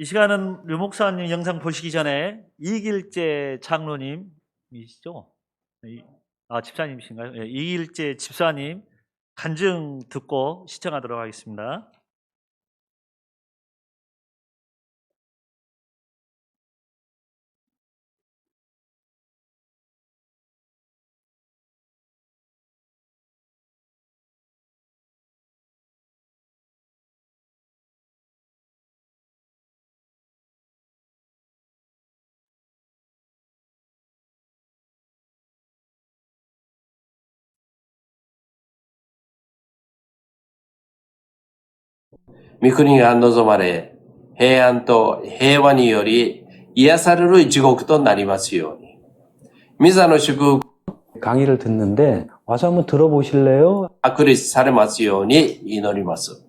이 시간은 류 목사님 영상 보시기 전에 이길재 장로님이시죠? 이- 아 집사님이신가요? 예, 이길재 집사님 간증 듣고 시청하도록 하겠습니다. 御国が望まれ、平安と平和により癒される地獄となりますように。ミザの祝福 강의를 듣는데 와서 한번 들어보실래요? が確立されますように祈ります。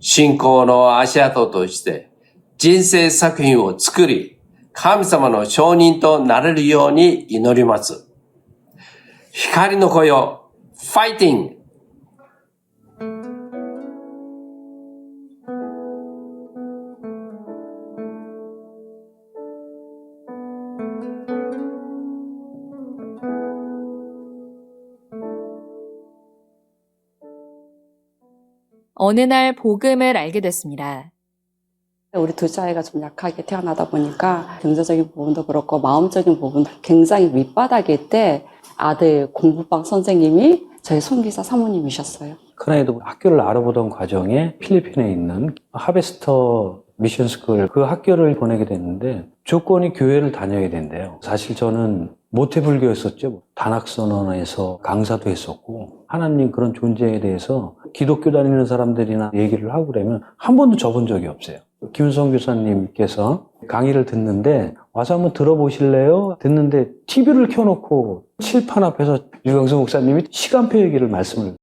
信仰の足跡として人生作品を作り、神様の証人となれるように祈ります。光の子よ、ファイティング「 어느 날 복음을 알게 됐습니다. 우리 둘째 아이가 좀 약하게 태어나다 보니까 경제적인 부분도 그렇고 마음적인 부분 굉장히 밑바닥일 때 아들 공부방 선생님이 저희 손기사 사모님이셨어요. 큰아이도 학교를 알아보던 과정에 필리핀에 있는 하베스터 미션 스쿨 그 학교를 보내게 됐는데 조건이 교회를 다녀야 된대요. 사실 저는 모태불교였었죠. 단학선언에서 강사도 했었고 하나님 그런 존재에 대해서 기독교 다니는 사람들이나 얘기를 하고 그러면 한 번도 접은 적이 없어요. 김성 교사님께서 강의를 듣는데 와서 한번 들어보실래요? 듣는데 TV를 켜놓고 칠판 앞에서 유광수 목사님이 시간표 얘기를 말씀을